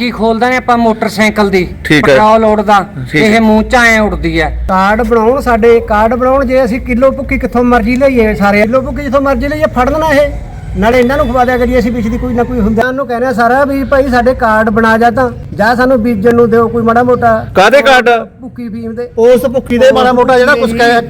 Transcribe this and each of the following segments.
ਟੈਂਕੀ ਖੋਲਦੇ ਨੇ ਆਪਾਂ ਮੋਟਰਸਾਈਕਲ ਦੀ ਠੀਕ ਹੈ। ਪੈਟਰੋਲ ਉੜਦਾ ਠੀਕ ਇਹ ਮੂੰਹ ਚ ਐ ਉੜਦੀ ਹੈ। ਕਾਰਡ ਬਣਾਉਣ ਸਾਡੇ ਕਾਰਡ ਬਣਾਉਣ ਜੇ ਅਸੀਂ ਕਿਲੋ ਭੁੱਕੀ ਕਿੱਥੋਂ ਮਰਜ਼ੀ ਲਈਏ ਸਾਰੇ ਕਿਲੋ ਭੁੱਕੀ ਜਿੱਥੋਂ ਮਰਜ਼ੀ ਲਈਏ ਫੜ ਲੈਣਾ ਇਹ। ਨਾਲੇ ਇਹਨਾਂ ਨੂੰ ਖਵਾ ਦਿਆ ਕਰੀਏ ਅਸੀਂ ਪਿਛਲੀ ਕੋਈ ਨਾ ਕੋਈ ਹੁੰਦਾ। ਉਹਨੂੰ ਕਹਿੰਦੇ ਸਾਰਾ ਵੀ ਭਾਈ ਸਾਡੇ ਕਾਰਡ ਬਣਾ ਜਾ ਤਾਂ ਜਾਂ ਸਾਨੂੰ ਬੀਜਣ ਨੂੰ ਦਿਓ ਕੋਈ ਮਾੜਾ ਮੋਟਾ। ਕਾਦੇ ਕਾਰਡ? ਭੁੱਕੀ ਫੀਮ ਦੇ। ਉਸ ਭੁੱਖੀ ਦੇ ਮਾੜਾ ਮੋਟਾ ਜਿਹੜਾ ਕੁਝ ਕਹਿ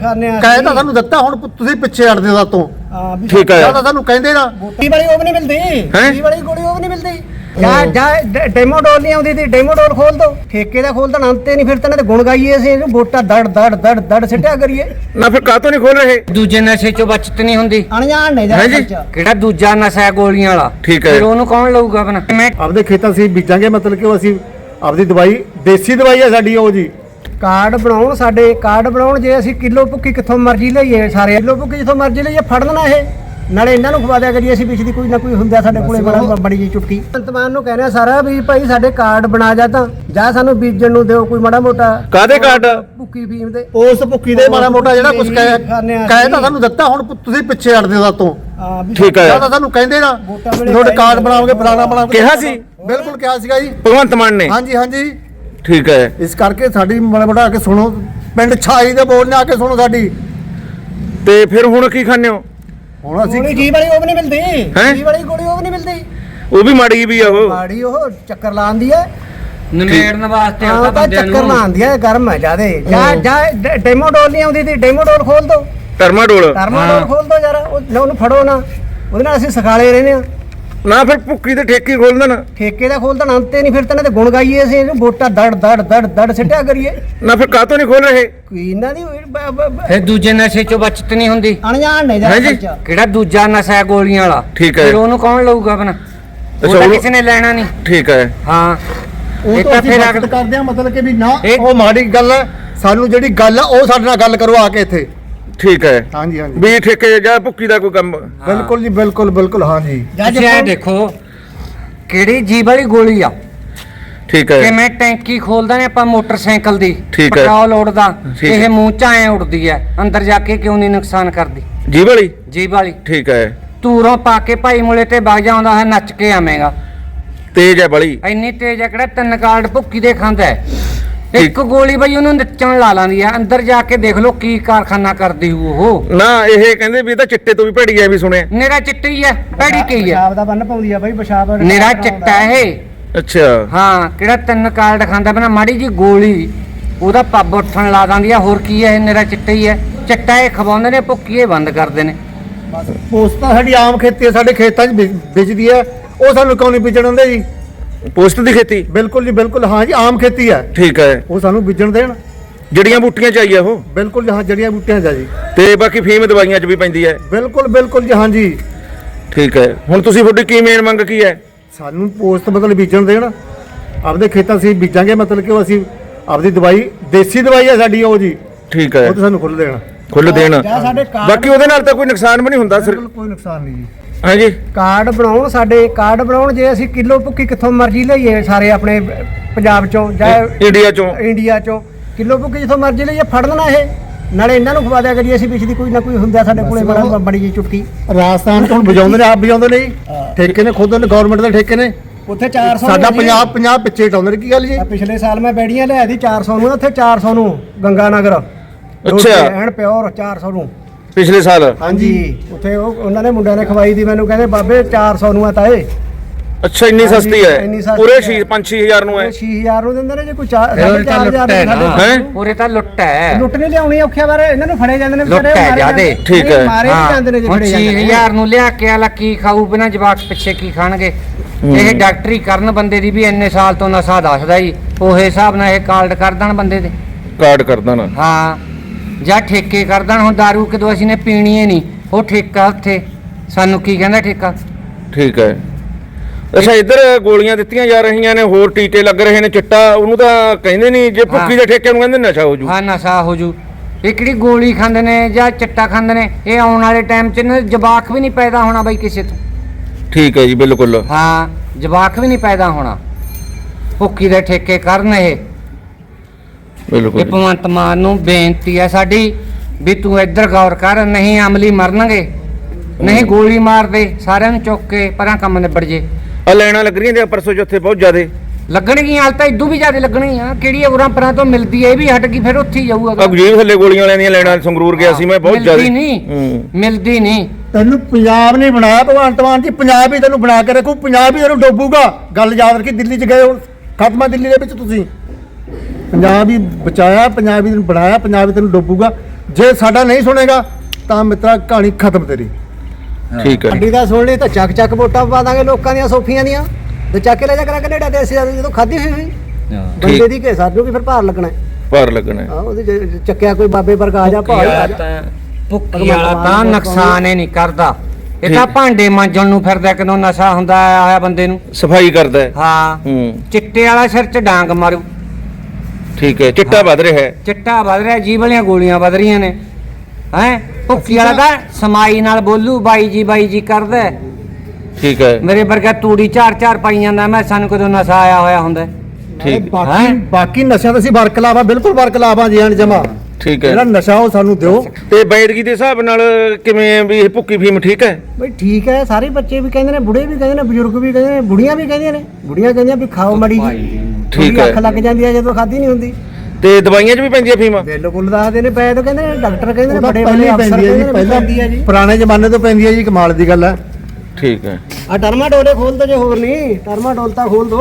ਕਹਿ। ਤਾਂ ਸਾਨੂੰ ਦਿੱਤਾ ਹੁਣ ਤੁਸੀਂ ਪਿੱਛੇ ਅੜਦੇ ਦਾ ਤੋਂ ਹਾਂ ਵੀ ਠੀਕ ਹੈ। ਜਾਂ ਤਾਂ ਸਾਨੂੰ ਕਹਿੰਦੇ ਨਾ। ਗੋਲੀ ਵਾਲੀ ਉਹ ਵੀ ਨਹੀਂ ਮਿਲਦੀ। ਹੈਂ? ਵਾਲੀ ਗੋਲੀ ਉਹ ਵੀ ਨਹੀਂ ਮਿਲਦੀ। ਜਾਂ ਜਾਂ ਡੈਮੋਡੋਲ ਨਹੀਂ ਆਉਂਦੀ ਤੇ ਡੈਮੋਡੋਲ ਖੋਲ ਦੋ। ਠੇਕੇ ਦਾ ਖੋਲ ਦੇਣਾ ਅੰਤੇ ਨਹੀਂ ਫਿਰ ਤਾਂ ਇਹਦੇ ਗੁਣ ਗਾਈਏ ਅਸੀਂ ਇਹਨੂੰ ਵੋਟਾਂ ਦੜ ਦੜ ਦੜ ਦੜ ਸਿੱਟਿਆ ਕਰੀਏ। ਨਾ ਫਿਰ ਕਾਤੋਂ ਨਹੀਂ ਖੋਲ ਰਹੇ? ਦੂਜੇ ਨਸ਼ੇ ਚੋਂ ਬਚਤ ਨਹੀਂ ਹੁੰਦੀ। ਅਣਜਾਣ ਨਹੀਂ ਜੀ? ਖਰਚਾ। ਕਿਹੜਾ ਦੂਜਾ ਨਸ਼ਾ ਹੈ ਗੋਲੀਆਂ ਵਾਲਾ? ਠੀਕ ਹੈ। ਫਿਰ ਉਹਨੂੰ ਕੌਣ ਲਊਗਾ ਆਪਣਾ? ਮੈਂ ਆਪਦੇ ਖੇਤਾਂ ਅਸੀਂ ਬੀਜਾਂਗੇ ਮਤਲਬ ਕਿ ਉਹ ਅਸੀਂ ਆਪਦੀ ਦਵਾਈ ਦੇਸੀ ਦਵਾਈ ਹੈ ਸਾਡੀ ਉਹ ਜੀ। ਕਾਰਡ ਬਣਾਉਣ ਸਾਡੇ ਕਾਰਡ ਬਣਾਉਣ ਜੇ ਅਸੀਂ ਕਿਲੋ ਭੁੱਕੀ ਕਿੱਥੋਂ ਮਰਜ਼ੀ ਲਈਏ ਸਾਰੇ। ਕਿਲੋ ਭੁੱਕੀ ਜਿੱਥੋਂ ਮਰਜ਼ੀ ਲਈਏ ਫੜ ਲੈਣਾ ਇਹ। ਨਾਲੇ ਇਹਨਾਂ ਨੂੰ ਖਵਾ ਦਿਆ ਕਰੀਏ ਅਸੀਂ ਪਿਛਲੀ ਕੋਈ ਨਾ ਕੋਈ ਹੁੰਦਾ ਸਾਡੇ ਕੋਲੇ ਬੜਾ ਬੜੀ ਜੀ ਚੁਟਕੀ। ਅੰਤਮਾਨ ਨੂੰ ਕਹਿੰਦੇ ਸਾਰਾ ਵੀ ਭਾਈ ਸਾਡੇ ਕਾਰਡ ਬਣਾ ਜਾ ਤਾਂ ਜਾਂ ਸਾਨੂੰ ਬੀਜਣ ਨੂੰ ਦਿਓ ਕੋਈ ਮਾੜਾ ਮੋਟਾ। ਕਾਦੇ ਕਾਰਡ? ਭੁੱਕੀ ਫੀਮ ਦੇ। ਉਸ ਭੁੱਖੀ ਦੇ ਮਾੜਾ ਮੋਟਾ ਜਿਹੜਾ ਕੁਝ ਕਹਿ ਕਹਿ। ਤਾਂ ਸਾਨੂੰ ਦਿੱਤਾ ਹੁਣ ਤੁਸੀਂ ਪਿੱਛੇ ਅੜਦੇ ਦਾ ਤੋਂ ਹਾਂ ਵੀ ਠੀਕ ਹੈ ਜਾਂ ਤਾਂ ਸਾਨੂੰ ਕਹਿੰਦੇ ਨਾ ਤੁਹਾਡੇ ਕਾਰਡ ਬਣਾਓਗੇ ਫਲਾਣਾ ਬਣਾਓਗੇ ਕਿਹਾ ਸੀ? ਬਿਲਕੁਲ ਕਿਹਾ ਸੀਗਾ ਜੀ। ਭਗਵੰਤ ਮਾਨ ਨੇ। ਹਾਂਜੀ ਹਾਂਜੀ। ਠੀਕ ਹੈ ਇਸ ਕਰਕੇ ਸਾਡੀ ਮਾੜਾ ਮੋਟਾ ਆ ਕੇ ਸੁਣੋ। ਪਿੰਡ ਛਾਈ ਦੇ ਬੋਲ ਨੇ ਆ ਕੇ ਸੁਣੋ ਸਾਡੀ। ਤੇ ਫਿਰ ਹੁਣ ਕੀ ਖਾਂਦੇ ਹੋ? ਹੁਣ ਅਸੀਂ ਗੋਲੀ ਜੀ ਵਾਲੀ ਉਹ ਵੀ ਨਹੀਂ ਮਿਲਦੀ। ਹੈਂ? ਜੀ ਵਾਲੀ ਗੋਲੀ ਉਹ ਵੀ ਨਹੀਂ ਮਿਲਦੀ। ਉਹ ਵੀ ਮਾੜੀ ਵੀ ਆ ਉਹ। ਮਾੜੀ ਉਹ ਚੱਕਰ ਲਾਉਂਦੀ ਹੈ ਨਿਮੇੜਨ ਵਾਸਤੇ ਹਾਂ ਆਉਂਦਾ ਉਹ ਤਾਂ ਬੰਦਿਆਂ ਚੱਕਰ ਲਾਉਂਦੀ ਹੈ ਗਰਮ ਹੈ ਜਿਆਦੇ। ਜਾਂ ਜਾਂ ਡੈਮੋਡੋਲ ਨਹੀਂ ਆਉਂਦੀ ਡੈਮੋਡੋਲ ਖੋਲ ਦੋ। ਟਰਮਾਡੋਲ ਟਰਮਾਡੋਲ ਹਾਂ। ਖੋਲ ਦੋ ਯਾਰ ਉਹ ਉਹਨੂੰ ਫੜੋ ਨਾ। ਉਹਦੇ ਨਾਲ ਅਸੀਂ ਸਖਾਲੇ ਰਹਿੰਦੇ ਆ। ਨਾ ਫਿਰ ਭੁੱਕੀ ਤੇ ਠੇਕੀ ਖੋਲ ਦੇਣਾ ਠੇਕੇ ਦਾ ਖੋਲ ਦੇਣਾ ਅੰਤੇ ਨਹੀਂ ਫਿਰ ਤਾਂ ਇਹਨਾਂ ਦੇ ਗੁਣ ਗਾਈਏ ਅਸੀਂ ਇਹਨੂੰ ਵੋਟਾਂ ਦੜ ਦੜ ਦੜ ਦੜ ਸਿੱਟਿਆ ਕਰੀਏ। ਨਾ ਫਿਰ ਕਾਤੋਂ ਨਹੀਂ ਖੋਲ ਰਹੇ? ਕੋਈ ਇਹਨਾਂ ਦੀ ਬ- ਬ- ਬ- ਫਿਰ ਦੂਜੇ ਨਸ਼ੇ ਚੋਂ ਬਚਤ ਨਹੀਂ ਹੁੰਦੀ। ਅਣਜਾਣ ਨਹੀਂ ਹੈਂ ਜੀ? ਖਰਚਾ। ਕਿਹੜਾ ਦੂਜਾ ਨਸ਼ਾ ਹੈ ਗੋਲੀਆਂ ਵਾਲਾ? ਠੀਕ ਹੈ। ਫਿਰ ਉਹਨੂੰ ਕੌਣ ਲਊਗਾ ਆਪਣਾ? ਉਹ ਅੱਛਾ, ਤਾਂ ਉਹ- ਕਿਸੇ ਨੇ ਲੈਣਾ ਨਹੀਂ। ਠੀਕ ਹੈ। ਹਾਂ। ਉਹ ਇਹ ਤੋਂ ਤਾਂ ਅਸੀਂ ਫਿਰ ਅਗਲ- ਕਰਦੇ ਆ ਮਤਲਬ ਕਿ ਵੀ ਨਾ ਇਹ- ਉਹ ਮਾੜੀ ਗੱਲ ਹੈ ਸਾਨੂੰ ਜਿਹੜੀ ਗੱਲ ਹੈ ਉਹ ਸਾਡੇ ਨਾਲ ਗੱਲ ਕਰੋ ਆ ਕੇ ਇੱਥੇ। ਠੀਕ ਹੈ। ਹਾਂਜੀ ਹਾਂਜੀ। ਵੀ ਠੇਕੇ ਜਾਂ ਭੁੱਕੀ ਦਾ ਕੋਈ ਕੰਮ। ਬਿਲਕੁਲ ਜੀ ਬਿਲਕੁਲ ਬਿਲਕੁਲ ਹਾਂਜੀ। ਇਹ ਦੇਖੋ ਕਿਹੜੀ ਜੀਬ ਵਾਲੀ ਗੋਲੀ ਆ? ਠੀਕ ਹੈ। ਕਿਵੇਂ ਟੈਂਕੀ ਖੋਲਦੇ ਨੇ ਆਪਾਂ ਮੋਟਰਸਾਈਕਲ ਦੀ ਠੀਕ ਹੈ। ਪੈਟਰੋਲ ਉੜਦਾ ਇਹ। ਮੂੰਹ ਚ ਐ ਉੜਦੀ ਹੈ ਅੰਦਰ ਜਾ ਕੇ ਕਿਉਂ ਨਹੀਂ ਨੁਕਸਾਨ ਕਰਦੀ? ਜੀ ਵਾਲੀ? ਜੀਬ ਵਾਲੀ। ਠੀਕ ਹੈ। ਧੂਰੋਂ ਪਾ ਕੇ ਭਾਈ ਮੁਲੇ ਤੇ ਵਗ ਜਾਂਦਾ ਹੈ ਨੱਚ ਕੇ ਆਵੇਂਗਾ। ਤੇਜ਼ ਹੈ ਬੜੀ ਇੰਨੀ ਤੇਜ਼ ਹੈ ਕਿਹੜਾ ਤਿੰਨ ਕਾਰਡ ਭੁੱਕੀ ਦੇ ਖਾਂਦਾ ਹੈ? ਇੱਕ ਗੋਲੀ ਬਈ ਉਹਨੂੰ ਨੱਚਣ ਲਾ ਲਾਂਦੀ ਆ ਅੰਦਰ ਜਾ ਕੇ ਦੇਖ ਲਓ ਕੀ ਕਾਰਖਾਨਾ ਕਰਦੀ ਹੂ ਉਹ। ਨਾ ਇਹ ਕਹਿੰਦੇ ਵੀ ਇਹ ਤਾਂ ਚਿੱਟੇ ਤੋਂ ਵੀ ਭੜੀ ਹੈ ਵੀ ਸੁਣਿਆ। ਨਿਰਾ ਚਿੱਟੀ ਹੈ ਭੈੜੀ ਕੀ ਹੈ ਪਿਸ਼ਾਬ ਦਾ ਬੰਨ ਪਾਉਂਦੀ ਆ ਬਾਈ ਪਿਸ਼ਾਬ ਨਿਰਾ ਚਿੱਟਾ ਇਹ। ਅੱਛਾ। ਹਾਂ ਕਿਹੜਾ ਤਿੰਨ ਕਾਰਡ ਖਾਂਦਾ ਬਣਾ ਮਾੜੀ ਜੀ ਗੋਲੀ। ਉਹਦਾ ਪੱਬ ਉੱਠਣ ਲਾ ਦਿੰਦੀ ਆ ਹੋਰ ਕੀ ਹੈ ਇਹ ਨਿਰਾ ਚਿੱਟਾ ਹੀ ਹੈ ਚਿੱਟਾ ਇਹ ਖਵਾਉਂਦੇ ਨੇ ਭੁੱਕੀ ਇਹ ਬੰਦ ਕਰਦੇ ਨੇ। ਉਸ ਤਾਂ ਸਾਡੀ ਆਮ ਖੇਤੀ ਹੈ ਸਾਡੇ ਖੇਤਾਂ 'ਚ ਵਿਚਦੀ ਹੈ ਉਹ ਸਾਨੂੰ ਕਿਉਂ ਨਹੀਂ ਬੀਜਣ ਦਿੰਦੇ ਜੀ? ਪੋਸਟ ਦੀ ਖੇਤੀ? ਬਿਲਕੁਲ ਜੀ ਬਿਲਕੁਲ। ਹਾਂ ਜੀ ਆਮ ਖੇਤੀ ਹੈ। ਠੀਕ ਹੈ। ਉਹ ਸਾਨੂੰ ਬੀਜਣ ਦੇਣ। ਜੜੀਆਂ ਬੂਟੀਆਂ ਚਾਹੀਏ ਉਹ? ਬਿਲਕੁਲ ਜੀ ਹਾਂ ਜੜੀਆਂ ਬੂਟੀਆਂ ਜਾ ਜੀ। ਤੇ ਬਾਕੀ ਫੀਮ ਦਵਾਈਆਂ 'ਚ ਵੀ ਪੈਂਦੀ ਹੈ? ਬਿਲਕੁਲ ਬਿਲਕੁਲ ਜੀ ਹਾਂ ਜੀ। ਠੀਕ ਹੈ। ਹੁਣ ਤੁਸੀਂ ਤੁਹਾਡੀ ਕੀ ਮੇਨ ਮੰਗ ਕੀ ਹੈ? ਸਾਨੂੰ ਪੋਸਟ ਮਤਲਬ ਬੀਜਣ ਦੇਣ। ਆਪਦੇ ਖੇਤਾਂ 'ਚ ਅਸੀਂ ਬੀਜਾਂਗੇ ਮਤਲਬ ਕਿ ਉਹ ਅਸੀਂ ਆਪਦੀ ਦਵਾਈ ਦੇਸੀ ਦਵਾਈ ਹੈ ਸਾਡੀ ਉਹ ਜੀ। ਠੀਕ ਹੈ। ਉਹ ਤਾਂ ਸਾਨੂੰ ਖੁੱਲ ਦੇਣ। ਖੁੱਲ ਦੇਣ। ਜਾਂ ਸਾਡੇ ਕਾਰਡ ਬਾਕੀ ਉਹਦੇ ਨਾਲ ਤਾਂ ਕੋਈ ਨੁਕਸਾਨ ਵੀ ਨਹੀਂ ਹੁੰਦਾ ਸਰ। ਬਿਲਕੁਲ ਕੋਈ ਨੁਕਸਾਨ ਨਹੀਂ ਜੀ। ਹਾਂਜੀ। ਕਾਰਡ ਬਣਾਉਣ ਸਾਡੇ ਕਾਰਡ ਬਣਾਉਣ ਜੇ ਅਸੀਂ ਕਿਲੋ ਭੁੱਕੀ ਕਿੱਥੋਂ ਮਰਜ਼ੀ ਲਈਏ ਸਾਰੇ ਆਪਣੇ ਪੰਜਾਬ ਚੋਂ ਜਾਂ ਇੰਡੀਆ ਚੋਂ। ਇੰਡੀਆ ਚੋਂ। ਕਿਲੋ ਭੁੱਕੀ ਜਿੱਥੋਂ ਮਰਜ਼ੀ ਲਈਏ ਫੜ ਲੈਣਾ ਇਹ। ਨਾਲੇ ਇਹਨਾਂ ਨੂੰ ਖਵਾ ਦਿਆ ਕਰੀਏ ਅਸੀਂ ਪਿਛਲੀ ਕੋਈ ਨਾ ਕੋਈ ਹੁੰਦਾ ਸਾਡੇ ਕੋਲੇ ਬੜਾ ਬੜੀ ਜੀ ਚੁਟਕੀ। ਰਾਜਸਥਾਨ ਤੋਂ ਵਜਾਉਂਦੇ ਨੇ ਆਪ ਵਜਾਉਂਦੇ ਨੇ ਠੇਕੇ ਨੇ ਖੁਦ ਨੇ ਗਵਰਨਮੈਂਟ ਦੇ ਠੇਕੇ ਨੇ। ਉੱਥੇ 400 ਸਾਡਾ ਪੰਜਾਬ ਪੰਜਾਬ ਪਿੱਛੇ ਟਾਉਂਦੇ ਨੇ ਕੀ ਗੱਲ ਜੀ? ਪਿਛਲੇ ਸਾਲ ਮੈਂ ਬੈੜੀਆਂ ਲਿਆ ਦੀ 400 ਨੂੰ ਉੱਥੇ 400 ਨੂੰ ਗੰਗਾ ਨਗਰ। ਅੱਛਾ। ਐਨ ਪਿਓਰ 400 ਨੂੰ। ਪਿਛਲੇ ਸਾਲ। ਹਾਂਜੀ। ਉੱਥੇ ਉਹ ਉਹਨਾਂ ਨੇ ਮੁੰਡਿਆਂ ਨੇ ਖਵਾਈ ਦੀ ਮੈਨੂੰ ਕਹਿੰਦੇ ਬਾਬੇ 400 ਨੂੰ ਆ ਤਾਏ। ਅੱਛਾ ਇੰਨੀ ਹਾਂਜੀ, ਸਸਤੀ ਹੈ? ਸਸਤੀ ਪੂਰੇ ਹੈ। 6 5-6000 ਨੂੰ ਹੈ। 6000 ਨੂੰ ਦਿੰਦੇ ਨੇ ਜੇ ਕੋਈ 4 ਇਹ ਤਾਂ 4000 ਲੁੱਟ ਹੈ ਨਾ। ਹੈਂ? ਪੂਰੇ ਤਾਂ ਲੁੱਟ ਹੈ। ਲੁੱਟ ਨਹੀਂ ਲਿਆਉਣੀ ਔਖਿਆ ਬਾਰੇ ਇਹਨਾਂ ਨੂੰ ਫੜੇ ਜਾਂਦੇ ਨੇ ਲੁੱਟ ਵਿਚਾਰੇ, ਹੈ ਮਾਰੇ ਜ਼ਿਆਦੇ। ਜਾਂਦੇ- ਠੀਕ ਨਹੀਂ, ਹੈ। ਮਾਰੇ ਵੀ ਜਾਂਦੇ ਨੇ ਜੇ ਹੁਣ ਫੜੇ ਜਾਂਦੇ ਨੇ। 6000 ਨੂੰ ਲਿਆ ਕੇ ਆਲਾ ਕੀ ਖਾਊ? ਬਿਨਾ ਜਵਾਕ ਪਿੱਛੇ ਕੀ ਖਾਣਗੇ? ਇਹ ਡਾਕਟਰੀ ਕਰਨ ਬੰਦੇ ਦੀ ਵੀ ਇੰਨੇ ਸਾਲ ਤੋਂ ਨਸ਼ਾ ਦੱਸਦਾ ਹੀ ਉਹੇ ਹਿਸਾਬ ਨਾਲ ਇਹ ਕਾਰਡ ਕਰ ਦੇਣ ਬੰਦੇ ਦੇ। ਕਾਰਡ ਕਰਦਾ ਨਾ ਹਾਂ। ਜਾਂ ਠੇਕੇ ਕਰ ਦੇਣ ਹੁਣ दारू ਕਿਦੋਂ ਅਸੀਂ ਨੇ ਪੀਣੀ ਏ ਨਹੀਂ। ਉਹ ਠੇਕਾ ਉੱਥੇ। ਸਾਨੂੰ ਕੀ ਕਹਿੰਦਾ ਠੇਕਾ? ਠੀਕ ਹੈ। ਅੱਛਾ ਇੱਧਰ ਗੋਲੀਆਂ ਦਿੱਤੀਆਂ ਜਾ ਰਹੀਆਂ ਨੇ ਹੋਰ ਟੀਕੇ ਲੱਗ ਰਹੇ ਨੇ ਚਿੱਟਾ ਉਹਨੂੰ ਤਾਂ ਕਹਿੰਦੇ ਨਹੀਂ ਜੇ ਭੁੱਕੀ ਦੇ ਠੇਕੇ ਨੂੰ ਕਹਿੰਦੇ ਨਸ਼ਾ ਹੋ ਜੂ। ਹਾਂ ਨਸ਼ਾ ਹੋ ਜੂ। ਇਹ ਕਿਹੜੀ ਗੋਲੀ ਖਾਂਦੇ ਨੇ ਜਾਂ ਚਿੱਟਾ ਖਾਂਦੇ ਨੇ? ਇਹ ਆਉਣ ਵਾਲੇ ਟਾਈਮ 'ਚ ਇਹਨਾਂ ਦੇ ਜਵਾਕ ਵੀ ਨਹੀਂ ਪੈਦਾ ਹੋਣਾ ਬਈ ਕਿਸੇ ਤੋਂ। ਠੀਕ ਹੈ ਜੀ ਬਿਲਕੁਲ। ਹਾਂ ਜਵਾਕ ਵੀ ਨਹੀਂ ਪੈਦਾ ਹੋਣਾ। ਭੁੱਕੀ ਦੇ ਠੇਕੇ ਕਰਨ ਇਹ। ਇਹ ਬਿਲਕੁਲ ਭਗਵੰਤ ਮਾਨ ਨੂੰ ਬੇਨਤੀ ਹੈ ਸਾਡੀ ਵੀ ਤੂੰ ਇੱਧਰ ਗੌਰ ਕਰ ਨਹੀਂ ਅਮਲੀ ਮਰਨਗੇ ਨਹੀਂ ਗੋਲੀ ਮਾਰ ਦੇ ਸਾਰਿਆਂ ਨੂੰ ਚੁੱਕ ਕੇ ਪਰਾਂ ਕੰਮ ਨਿਬੜ ਜੇ। ਆ ਲੈਣਾ ਲੱਗ ਰਹੀਆਂ ਨੇ ਪਰਸੋਂ ਜਿੱਥੇ ਬਹੁਤ ਜ਼ਿਆਦੇ। ਲੱਗਣਗੀਆਂ ਹਾਲ ਤਾਂ ਇਦੋਂ ਵੀ ਜ਼ਿਆਦਾ ਲੱਗਣਗੀਆਂ ਕਿਹੜੀ ਉਰਾਂ ਪਰਾਂ ਤੋਂ ਮਿਲਦੀ ਹੈ ਇਹ ਵੀ ਹਟ ਗਈ ਫਿਰ ਉੱਥੇ ਹੀ ਜਾਊਗਾ। ਆ ਗੁਜੀਰ ਥੱਲੇ ਗੋਲੀਆਂ ਵਾਲਿਆਂ ਦੀਆਂ ਲੈਣਾ ਸੰਗਰੂਰ ਗਿਆ ਸੀ ਮੈਂ ਬਹੁਤ ਜ਼ਿਆਦਾ। ਮਿਲਦੀ ਨਹੀਂ ਹੂੰ। ਮਿਲਦੀ ਨਹੀਂ। ਤੈਨੂੰ ਪੰਜਾਬ ਨਹੀਂ ਬਣਾਇਆ ਭਗਵੰਤ ਮਾਨ ਜੀ ਪੰਜਾਬ ਹੀ ਤੈਨੂੰ ਬਣਾ ਕੇ ਰੱਖੂ ਪੰਜਾਬ ਹੀ ਤੈਨੂੰ ਡੋਬੂਗਾ। ਗੱਲ ਯਾਦ ਰੱਖੀ ਦਿੱਲੀ 'ਚ ਗਏ ਹੋ ਖਤਮਾ ਦਿੱਲੀ ਦੇ ਵਿੱਚ ਤੁਸੀਂ। ਪੰਜਾਬ ਹੀ ਬਚਾਇਆ ਪੰਜਾਬ ਹੀ ਤੈਨੂੰ ਬਣਾਇਆ ਪੰਜਾਬ ਹੀ ਤੈਨੂੰ ਡੋਬੂਗਾ। ਜੇ ਸਾਡਾ ਨਹੀਂ ਸੁਣੇਗਾ ਤਾਂ ਮਿੱਤਰਾ ਕਹਾਣੀ ਖਤਮ ਤੇਰੀ। ਠੀਕ ਹੈ ਅੱਡੀ ਦਾ ਸੁਣ ਲਈ ਤਾਂ ਚੱਕ ਚੱਕ ਵੋਟਾਂ ਪਾ ਦਾਂਗੇ ਲੋਕਾਂ ਦੀਆਂ ਸੋਫੀਆਂ ਦੀਆਂ। ਤੇ ਚੱਕ ਕੇ ਲੈ ਜਾ ਕਰਾਂ ਕੈਨੇਡਾ ਤੇ ਅਸੀਂ ਜਦੋਂ ਖਾਧੀ ਹੋਈ ਸੀ ਬੰਦੇ ਦੀ ਕੇ ਸਾਨੂੰ ਵੀ ਫਿਰ ਭਾਰ ਲੱਗਣਾ ਹੈ। ਭਾਰ ਲੱਗਣਾ ਹੈ। ਉਹਦੇ ਚੱਕਿਆ ਕੋਈ ਬਾਬੇ ਵਰਗਾ ਆ ਜਾ ਭਾਰ ਆ ਜਾ। ਭੁੱਕੀ ਵਾਲਾ ਤਾਂ ਨੁਕਸਾਨ ਹੀ ਨਹੀਂ ਕਰਦਾ। ਇਹ ਤਾਂ ਭਾਂਡੇ ਮਾਂਜਣ ਨੂੰ ਫਿਰਦਾ ਕਦੋਂ ਨਸ਼ਾ ਹੁੰਦਾ ਆਇਆ ਬੰਦੇ ਨੂੰ। ਸਫ਼ਾਈ ਕਰਦਾ ਹੈ। ਹਾਂ। ਹੂੰ। ਚਿੱਟੇ ਵਾਲਾ ਸਿਰ 'ਚ ਡਾਂਗ ਮਾਰੂ। ਠੀਕ ਹੈ ਚਿੱਟਾ ਵੱਧ ਰਿਹਾ ਹੈ। ਚਿੱਟਾ ਵੱਧ ਰਿਹਾ ਜੀਭ ਵਾਲੀਆਂ ਗੋਲੀਆਂ ਵੱਧ ਰਹੀਆਂ ਨੇ। ਹੈ? ਭੁੱਕੀ ਵਾਲਾ ਤਾਂ ਸਮਾਈ ਨਾਲ ਬੋਲੂ ਬਾਈ ਜੀ ਬਾਈ ਜੀ ਕਰਦਾ ਹੈ। ਠੀਕ ਹੈ। ਮੇਰੇ ਵਰਗਾ ਤੂੜੀ ਝਾੜ ਝਾੜ ਪਾਈ ਜਾਂਦਾ ਮੈਂ ਸਾਨੂੰ ਕਦੋਂ ਨਸ਼ਾ ਆਇਆ ਹੋਇਆ ਹੁੰਦਾ ਹੈ। ਠੀਕ ਬਾਕੀ ਹੈਂ? ਬਾਕੀ ਨਸ਼ਿਆਂ ਤੋਂ ਅਸੀਂ ਬਰਕਲਾਫ ਆ ਬਿਲਕੁਲ ਬਰਕਲਾਫ ਆ ਜੀ ਐਨ ਜਮਾ। ਠੀਕ ਜਿਹੜਾ ਹੈ ਨਸ਼ਾ ਉਹ ਸਾਨੂੰ ਦਿਓ। ਤੇ ਬੈਦਗੀ ਦੇ ਹਿਸਾਬ ਨਾਲ ਕਿਵੇਂ ਹੈ ਵੀ ਇਹ ਭੁੱਕੀ ਫੀਮ ਠੀਕ ਹੈ? ਬਈ ਠੀਕ ਹੈ ਸਾਰੇ ਬੱਚੇ ਵੀ ਕਹਿੰਦੇ ਨੇ ਬੁੜੇ ਵੀ ਕਹਿੰਦੇ ਨੇ ਬਜ਼ੁਰਗ ਵੀ ਕਹਿੰਦੇ ਨੇ ਬੁੜੀਆਂ ਵੀ ਕਹਿੰਦੀਆਂ ਨੇ। ਬੁੜੀਆਂ ਕਹਿੰਦੀਆਂ ਵੀ ਖਾਓ ਮੜੀ ਜੀ ਠੀਕ ਹੈ। ਅੱਖ ਲੱਗ ਜਾਂਦੀ ਹੈ ਜਦੋਂ ਖਾਧੀ ਨਹੀਂ ਹੁੰਦੀ। ਤੇ ਦਵਾਈਆਂ 'ਚ ਵੀ ਪੈਂਦੀ ਹੈ ਫੀਮ ਬਿਲਕੁਲ ਦੱਸਦੇ ਨੇ ਪੈ ਤਾਂ ਕਹਿੰਦੇ ਨੇ ਡਾਕਟਰ ਕਹਿੰਦੇ ਨੇ ਉਹ ਤਾਂ ਬੜੇ ਬੜੇ ਹੀ ਅਫਸਰ ਪੈਂਦੀ ਹੈ ਕਹਿੰਦੇ ਜੀ ਨੇ ਪਹਿਲਾਂ ਪੈਂਦੀ ਹੈ ਜੀ। ਪੁਰਾਣੇ ਜ਼ਮਾਨੇ ਤੋਂ ਪੈਂਦੀ ਹੈ ਜੀ ਕਮਾਲ ਦੀ ਗੱਲ ਹੈ। ਠੀਕ ਹੈ। ਆ ਟਰਮਾ ਡੋਲੇ ਖੋਲ ਦੋ ਜੇ ਹੋਰ ਨਹੀਂ ਟਰਮਾ ਡੋਲ ਤਾਂ ਖੋਲ ਦੋ।